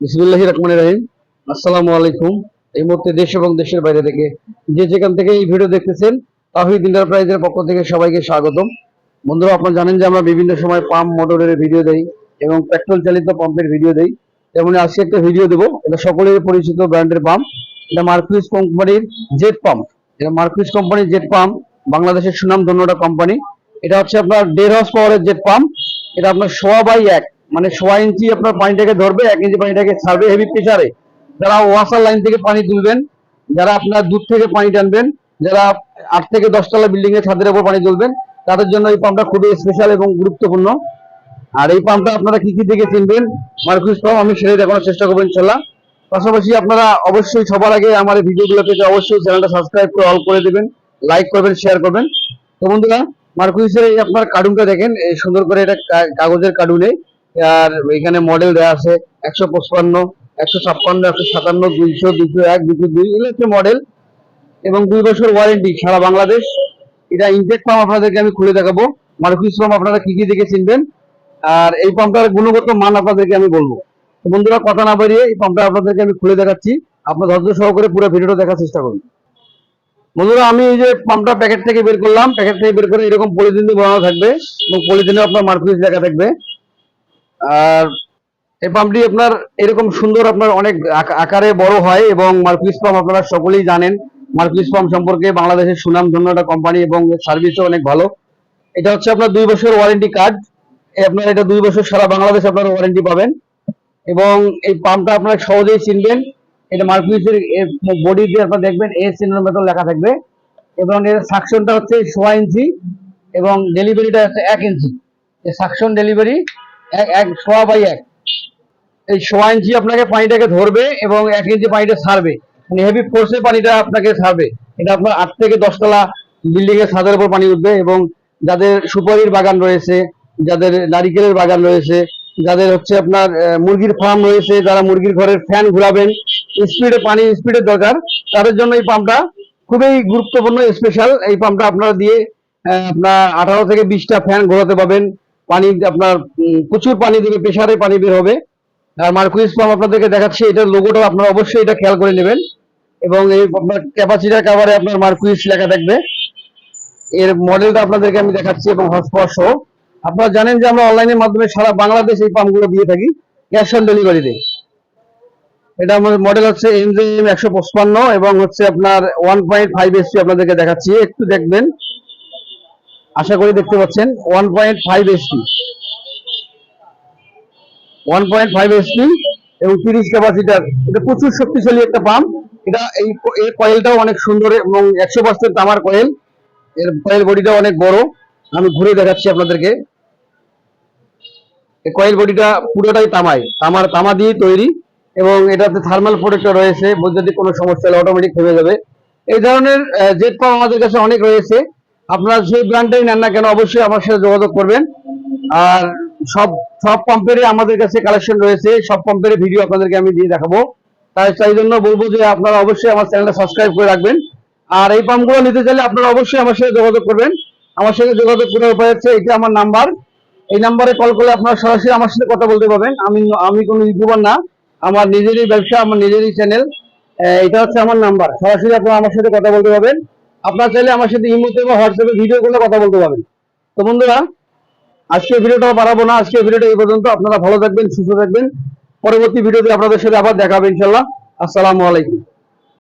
বিসমুল্লাহ রহমান রহিম। আসসালামু আলাইকুম। এই মুহূর্তে দেশ এবং দেশের বাইরে থেকে যে যেখান থেকে এই ভিডিও দেখতেছেন, তাহিদ এন্টারপ্রাইজের পক্ষ থেকে সবাইকে স্বাগতম। বন্ধুরা, আপনারা জানেন যে আমরা বিভিন্ন সময় পাম্প মোটরের ভিডিও দেই এবং পেট্রোল চালিত পাম্পের ভিডিও দেই। তেমনি আজকে একটা ভিডিও দেবো। এটা সকলের পরিচিত ব্র্যান্ডের পাম্প। এটা মার্কুইস কোম্পানির জেট পাম্প। এটা মার্কুইস কোম্পানির জেট পাম্প, বাংলাদেশের সুনাম ধন্যটা কোম্পানি। এটা হচ্ছে আপনার দেড় হর্স পাওয়ারের জেট পাম্প। এটা আপনার সোয়া বাই এক। মানে সোয়া ইঞ্চি আপনার পানিটাকে ধরবে, এক ইঞ্চি পানিটাকে ছাড়বে হেভি প্রেসারে যারা ওয়াসার লাইন থেকে পানি তুলবেন, যারা আপনার দূর থেকে পানি টানবেন, যারা আট থেকে দশতলা বিল্ডিং এর ছাদের উপর পানি তুলবেন, তাদের জন্য এই পাম্পটা খুবই স্পেশাল এবং গুরুত্বপূর্ণ। আর এই পাম্পটা আপনারা কি কি দিকে চিনবেন মার্কুইস পাম্প আমি সেটাই দেখানোর চেষ্টা করব ইনশাল্লাহ। পাশাপাশি আপনারা অবশ্যই সবার আগে আমার এই ভিডিওগুলো পেতে অবশ্যই চ্যানেলটা সাবস্ক্রাইব করে অল করে দেবেন লাইক করবেন শেয়ার করবেন। তো বন্ধুরা মার্কুইসের এই আপনার কার্টুনটা দেখেন, এই সুন্দর করে এটা কাগজের কার্টুনে আর এখানে মডেল দেওয়া আছে একশো পঁচপান্ন, একশো ছাপ্পান্ন, একশো সাতান্ন, দুইশো দুইশো এক, দুইশো দুই, এগুলো হচ্ছে মডেল এবং দুই বছর ওয়ারেন্টি সারা বাংলাদেশ। এটা ইনটেক পাম্প আপনাদেরকে আমি খুলে দেখাবো। মার্কুইস পাম্প আপনারা কি কি দেখে চিনবেন? আর এই পাম্পটার গুণগত মান আপনাদেরকে আমি বলব। বন্ধুরা, কথা না বাড়িয়ে এই পাম্পটা আপনাদেরকে আমি খুলে দেখাচ্ছি। আপনার ধৈর্য সহকারে পুরো ভিডিওটা দেখার চেষ্টা করুন। বন্ধুরা, আমি এই যে পাম্পটা প্যাকেট থেকে বের করলাম। প্যাকেট থেকে বের করে এরকম পলিথিন দিয়ে বানানো থাকবে। এবং পলিথিনে আপনার মার্কুইস লেখা থাকবে। আর এই পাম্পটি আপনার এরকম সুন্দর আপনার অনেক আকারে বড় হয় এবং মার্কুইস পাম্প আপনারা সকলেই জানেন। মার্কুইস পাম্প সম্পর্কে বাংলাদেশের সুনাম ধন্য একটা কোম্পানি এবং সার্ভিসও অনেক ভালো। এটা হচ্ছে আপনার দুই বছর ওয়ারেন্টি কার্ড আপনার এটা দুই বছর সারা বাংলাদেশে আপনারা ওয়ারেন্টি পাবেন। এবং এই পাম্পটা আপনারা সহজেই চিনবেন। এটা মার্কুইসের বডি দিয়ে আপনারা দেখবেন এ চিহ্নের মতো লেখা থাকবে। এবং এর সাকশনটা হচ্ছে সোয়া ইঞ্চি এবং ডেলিভারিটা হচ্ছে এক ইঞ্চি। সাকশন ডেলিভারি এক সোয়া বাই এক। এই সোয়া ইঞ্চি আপনাকে পানিটাকে ধরবে এবং এক ইঞ্চি পানিটা ছাড়বে মানে হেভি ফোর্সে পানিটা আপনাকে ছাড়বে এটা আপনার আট থেকে দশতলা বিল্ডিং এর ছাদের উপর পানি উঠবে এবং যাদের সুপারির বাগান রয়েছে, যাদের নারিকেলের বাগান রয়েছে, যাদের হচ্ছে আপনার মুরগির ফার্ম রয়েছে, যারা মুরগির ঘরের ফ্যান ঘুরাবেন স্পিডে পানি স্পিডের দরকার। তাদের জন্য এই পাম্পটা খুবই গুরুত্বপূর্ণ স্পেশাল এই পাম্পটা আপনারা দিয়ে আপনার আঠারো থেকে বিশটা ফ্যান ঘোরাতে পাবেন পানি আপনার প্রচুর পানি দেবে, প্রেসারে পানি বের হবে। আর মার্কুইস পাম্প আপনাদেরকে দেখাচ্ছি, এটার লোগোটা আপনারা অবশ্যই এটা খেয়াল করে নেবেন। এবং এই আপনার ক্যাপাসিটার কাভারে আপনার মার্কুইস লেখা থাকবে। এর মডেলটা আপনাদেরকে আমি দেখাচ্ছি এবং হসপাওয়ার আপনারা জানেন যে আমরা অনলাইনের মাধ্যমে সারা বাংলাদেশ এই পাম্পগুলো দিয়ে থাকি ক্যাশ অন ডেলিভারিতে এটা আমার মডেল হচ্ছে এমজিএম একশো পঁচপান্ন এবং হচ্ছে আপনার ওয়ান পয়েন্ট ফাইভ এসপি আপনাদেরকে দেখাচ্ছি। একটু দেখবেন আশা করি দেখতে পাচ্ছেন one point five SP one point five SP এবং তিরিশ ক্যাপাসিটার এটা প্রচুর শক্তিশালী একটা পাম্প এটা এই কয়েলটাও অনেক সুন্দর এবং একশো পার্সেন্ট তামার কয়েল এর কয়েল বডিটা অনেক বড়। আমি ঘুরে দেখাচ্ছি আপনাদেরকে। এই কয়েল বডিটা পুরোটাই তামায়। তামার, তামা দিয়ে তৈরি এবং এটাতে থার্মাল প্রোটেক্টর রয়েছে। বৈদ্যুতিক কোনো সমস্যা হলে অটোমেটিক থেমে যাবে। এই ধরনের জেট পাম্প আমাদের কাছে অনেক রয়েছে। আপনারা সেই ব্র্যান্ডটাই নেন না কেন, অবশ্যই আমার সাথে যোগাযোগ করবেন। আর সব সব পাম্পেরই আমাদের কাছে কালেকশন রয়েছে। সব পাম্পের ভিডিও আপনাদেরকে আমি দিয়ে দেখাবো। তাই তাই জন্য বলব যে আপনারা অবশ্যই আমার চ্যানেলটা সাবস্ক্রাইব করে রাখবেন। আর এই পাম্পগুলো নিতে চাইলে আপনারা অবশ্যই আমার সাথে যোগাযোগ করবেন। আমার সাথে যোগাযোগ করার উপায় হচ্ছে এটা আমার নাম্বার এই নাম্বারে কল করলে আপনারা সরাসরি আমার সাথে কথা বলতে পারবেন। আমি আমি কোনো ইউটিউবার না। আমার নিজেরই ব্যবসা, আমার নিজেরই চ্যানেল এটা হচ্ছে আমার নাম্বার সরাসরি আপনারা আমার সাথে কথা বলতে পারবেন। আপনারা চাইলে আমার সাথে ইমোতে বা হোয়াটসঅ্যাপে ভিডিও করলে কথা বলতে পারবেন। তো বন্ধুরা আজকে ভিডিওটা বাড়াবো না। আজকে ভিডিওটা এই পর্যন্ত। আপনারা ভালো থাকবেন, সুস্থ থাকবেন। পরবর্তী ভিডিওতে আপনাদের সাথে আবার দেখা ইনশাল্লাহ আসসালামু আলাইকুম।